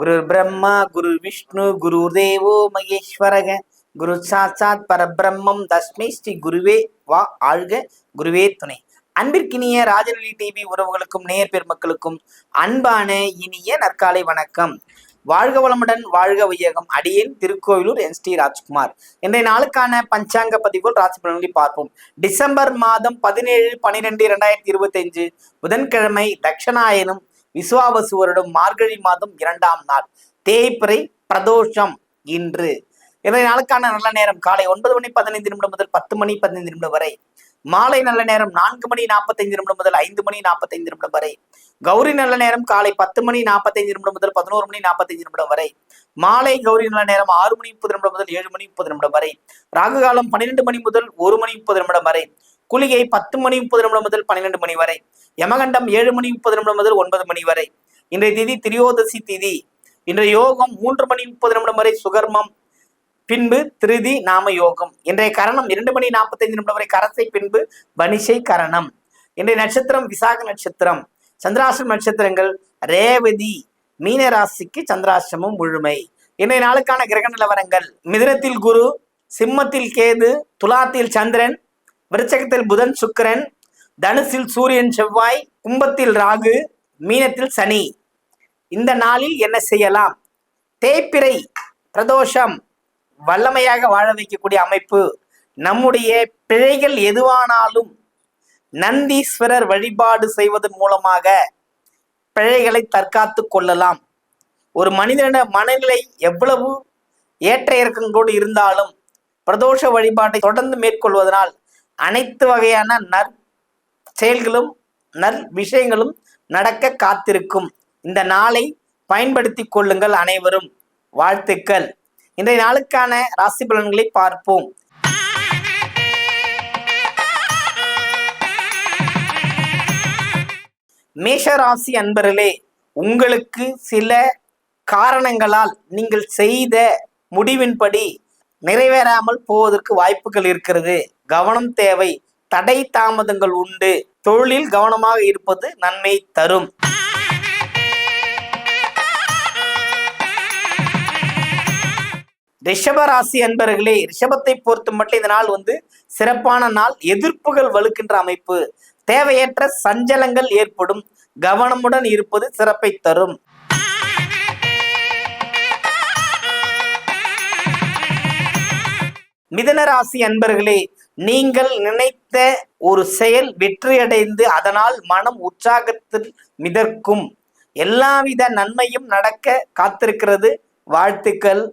குரு பிரம்மா குரு விஷ்ணு குரு தேவோ மகேஸ்வரக குரு சாட்சாத் பரபிரம்மம் தஸ்மை ஸ்ரீ குருவே வா ஆழ்க குருவே துணை. அன்பிற்கினிய ராஜநிலை டிவி உறவுகளுக்கும் நேர் பெருமக்களுக்கும் அன்பான இனிய நற்காலை வணக்கம். வாழ்க வளமுடன் வாழ்க வையகம் அடியேன் திருக்கோவிலூர் என் ஸ்ரீ ராஜ்குமார். இன்றைய நாளுக்கான பஞ்சாங்க பதிவுகள் ராசி பலன்களை பார்ப்போம். டிசம்பர் மாதம் பதினேழு பனிரெண்டு இரண்டாயிரத்தி இருபத்தி அஞ்சு புதன்கிழமை தட்சணாயனம் விசுவாவசு வருடம் மார்கழி மாதம் இரண்டாம் நாள். தேய்பிறை பிரதோஷம் இன்று. இன்றைய நாளுக்கான நல்ல நேரம் காலை ஒன்பது மணி பதினைந்து நிமிடம் முதல் பத்து மணி பதினைந்து நிமிடம் வரை. மாலை நல்ல நேரம் நான்கு மணி நாற்பத்தைந்து நிமிடம் முதல் ஐந்து மணி நாற்பத்தைந்து நிமிடம் வரை. கௌரி நல்ல நேரம் காலை பத்து மணி நாற்பத்தைந்து நிமிடம் முதல் பதினோரு மணி நாற்பத்தைந்து நிமிடம் வரை. மாலை கௌரி நல்ல நேரம் ஆறு மணி முப்பது நிமிடம் முதல் ஏழு மணி முப்பது நிமிடம் வரை. ராகு காலம் பன்னிரெண்டு மணி முதல் ஒரு மணி முப்பது நிமிடம் வரை. குளிகை பத்து மணி முப்பது நிமிடம் முதல் பன்னிரெண்டு மணி வரை. யமகண்டம் ஏழு மணி முப்பது நிமிடம் முதல் ஒன்பது மணி வரை. இன்றைய திதி திரியோதசி திதி. இன்றைய யோகம் மூன்று மணி முப்பது நிமிடம் வரை சுகர்மம் பின்பு திருதி நாம யோகம். இன்றைய கரணம் இரண்டு மணி நாற்பத்தைந்து நிமிடம் வரை கரசை பின்பு பனிஷை கரணம். இன்றைய நட்சத்திரம் விசாக நட்சத்திரம். சந்திராசிரம் நட்சத்திரங்கள் ரேவதி மீன ராசிக்கு சந்திராசிரமம் முழுமை. இன்றைய நாளுக்கான கிரக நிலவரங்கள். மிதுனத்தில் குரு சிம்மத்தில் கேது துலாத்தில் சந்திரன் விருச்சகத்தில் புதன் சுக்கிரன் தனுசில் சூரியன் செவ்வாய் கும்பத்தில் ராகு மீனத்தில் சனி. இந்த நாளில் என்ன செய்யலாம்? தேய்பிறை பிரதோஷம் வல்லமையாக வாழ வைக்கக்கூடிய அமைப்பு. நம்முடைய பிழைகள் எதுவானாலும் நந்தீஸ்வரர் வழிபாடு செய்வதன் மூலமாக பிழைகளை தற்காத்து கொள்ளலாம். ஒரு மனிதன மனநிலை எவ்வளவு ஏற்ற இறக்கங்களோடு இருந்தாலும் பிரதோஷ வழிபாட்டை தொடர்ந்து மேற்கொள்வதனால் அனைத்து வகையான நற் செயல்களும் நல் விஷயங்களும் நடக்க காத்திருக்கும். இந்த நாளை பயன்படுத்தி கொள்ளுங்கள் அனைவரும். வாழ்த்துக்கள். இன்றைய நாளுக்கான ராசி பலன்களை பார்ப்போம். மேஷ ராசி அன்பர்களே உங்களுக்கு சில காரணங்களால் நீங்கள் செய்த முடிவின்படி நிறைவேறாமல் போவதற்கு வாய்ப்புகள் இருக்கிறது. கவனம் தேவை. தடை தாமதங்கள் உண்டு. தொழிலில் கவனமாக இருப்பது நன்மை தரும். ரிஷபராசி அன்பர்களே ரிஷபத்தை பொறுத்து மட்டும் இந்த நாள் வந்து சிறப்பான நாள். எதிர்ப்புகள் வலுக்கின்ற அமைப்பு. தேவையற்ற சஞ்சலங்கள் ஏற்படும். கவனமுடன் இருப்பது சிறப்பை தரும். மிதன ராசி அன்பர்களே நீங்கள் நினைத்த ஒரு செயல் வெற்றியடைந்து அதனால் மனம் உற்சாகத்தில் மிதக்கும். எல்லாவித நன்மையும் நடக்க காத்திருக்கிறது. வாழ்த்துக்கள்.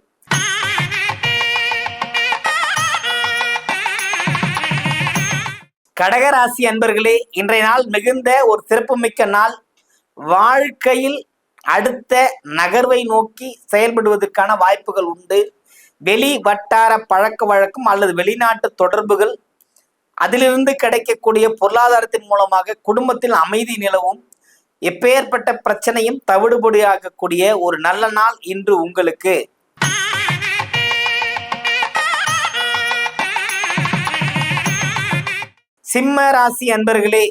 கடகராசி அன்பர்களே இன்றைய நாள் மிகுந்த ஒரு சிறப்புமிக்க நாள். வாழ்க்கையில் அடுத்த நகர்வை நோக்கி செயல்படுவதற்கான வாய்ப்புகள் உண்டு. வெளி வட்டார பழக்க வழக்கம் அல்லது வெளிநாட்டு தொடர்புகள் அதிலிருந்து கிடைக்கக்கூடிய பொருளாதாரத்தின் மூலமாக குடும்பத்தில் அமைதி நிலவும் எப்பேற்பட்ட பிரச்சனையும் தவிடுபடியாகக்கூடிய ஒரு நல்ல நாள் இன்று உங்களுக்கு. சிம்ம ராசி அன்பர்களே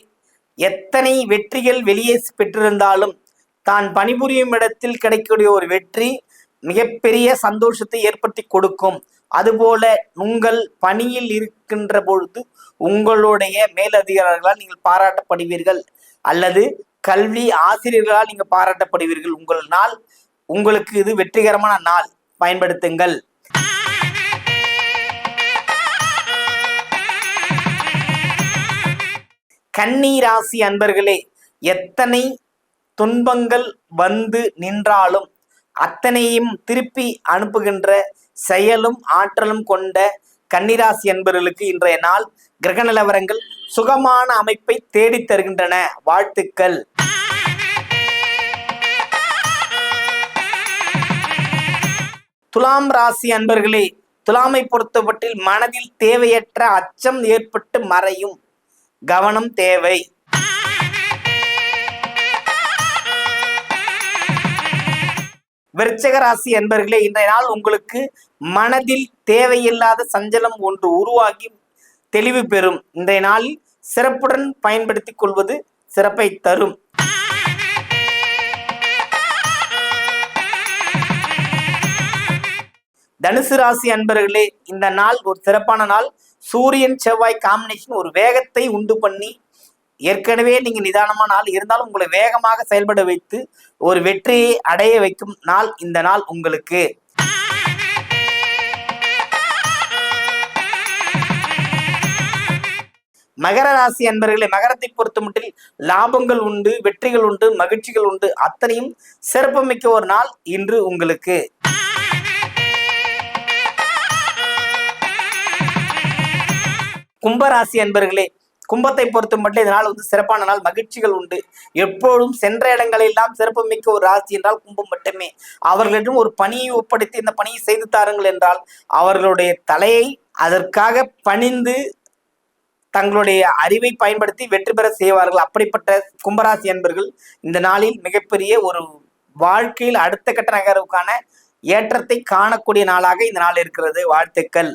எத்தனை வெற்றிகள் வெளியே பெற்றிருந்தாலும் தான் பணிபுரியும் இடத்தில் கிடைக்கக்கூடிய ஒரு வெற்றி மிகப்பெரிய சந்தோஷத்தை ஏற்படுத்தி கொடுக்கும். அதுபோல உங்கள் பணியில் இருக்கின்ற பொழுது உங்களுடைய மேலதிகாரிகளால் நீங்கள் பாராட்டப்படுவீர்கள். அல்லது கல்வி ஆசிரியர்களால் நீங்கள் பாராட்டப்படுவீர்கள். உங்கள் நாள் உங்களுக்கு இது வெற்றிகரமான நாள். பயன்படுத்துங்கள். கன்னி ராசி அன்பர்களே எத்தனை துன்பங்கள் வந்து நின்றாலும் அத்தனையும் திருப்பி அனுப்புகின்ற செயலும் ஆற்றலும் கொண்ட கன்னிராசி என்பவர்களுக்கு இன்றைய நாள் கிரக நிலவரங்கள் சுகமான அமைப்பை தேடித் தருகின்றன. வாழ்த்துக்கள். துலாம் ராசி அன்பர்களே துலாமை பொறுத்தவற்றில் மனதில் தேவையற்ற அச்சம் ஏற்பட்டு மறையும். கவனம் தேவை. விருச்சக ராசி என்பர்களே இன்றைய நாள் உங்களுக்கு மனதில் தேவையில்லாத சஞ்சலம் ஒன்று உருவாகி தெளிவு பெறும். இன்றைய நாளில் சிறப்புடன் பயன்படுத்திக் கொள்வது சிறப்பை தரும். தனுசு ராசி அன்பர்களே இந்த நாள் ஒரு சிறப்பான நாள். சூரியன் செவ்வாய் காம்பினேஷன் ஒரு வேகத்தை உண்டு பண்ணி ஏற்கனவே நீங்க நிதானமான நாள் இருந்தாலும் உங்களை வேகமாக செயல்பட வைத்து ஒரு வெற்றியை அடைய வைக்கும் நாள் இந்த நாள் உங்களுக்கு. மகர ராசி அன்பர்களே மகரத்தை பொறுத்த மட்டில் லாபங்கள் உண்டு வெற்றிகள் உண்டு மகிழ்ச்சிகள் உண்டு. அத்தனையும் சிறப்புமிக்க ஒரு நாள் இன்று உங்களுக்கு. கும்பராசி அன்பர்களே கும்பத்தை பொறுத்த மட்டும் இதனால் வந்து சிறப்பான நாள் மகிழ்ச்சிகள் உண்டு. எப்பொழுதும் சென்ற இடங்களெல்லாம் சிறப்பு மிக்க ஒரு ராசி என்றால் கும்பம் மட்டுமே. அவர்களிடம் ஒரு பணியை ஒப்படைத்து இந்த பணியை செய்து தாருங்கள் என்றால் அவர்களுடைய தலையை அதற்காக பணிந்து தங்களுடைய அறிவை பயன்படுத்தி வெற்றி பெற செய்வார்கள். அப்படிப்பட்ட கும்பராசி என்பர்கள் இந்த நாளில் மிகப்பெரிய ஒரு வாழ்க்கையில் அடுத்த கட்ட நகர்வுக்கான ஏற்றத்தை காணக்கூடிய நாளாக இந்த நாள் இருக்கிறது. வாழ்த்துக்கள்.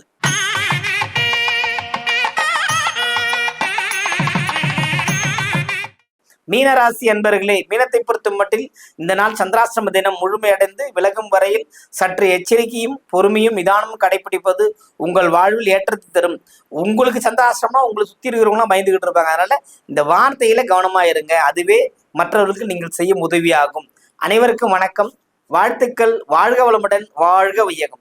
மீனராசி அன்பர்களே மீனத்தை பொறுத்த மட்டில் இந்த நாள் சந்திராசிரம தினம் முழுமையடைந்து விலகும் வரையில் சற்று எச்சரிக்கையும் பொறுமையும் நிதானமும் கடைபிடிப்பது உங்கள் வாழ்வில் ஏற்றத்தை தரும். உங்களுக்கு சந்திராசிரமம்னா உங்களை சுத்தி இருக்கிறவங்களாம் பயந்துகிட்டு இருப்பாங்க. அதனால இந்த வார்த்தையில கவனமா இருங்க. அதுவே மற்றவர்களுக்கு நீங்கள் செய்யும் உதவியாகும். அனைவருக்கும் வணக்கம். வாழ்த்துக்கள். வாழ்க வளமுடன். வாழ்க வையகம்.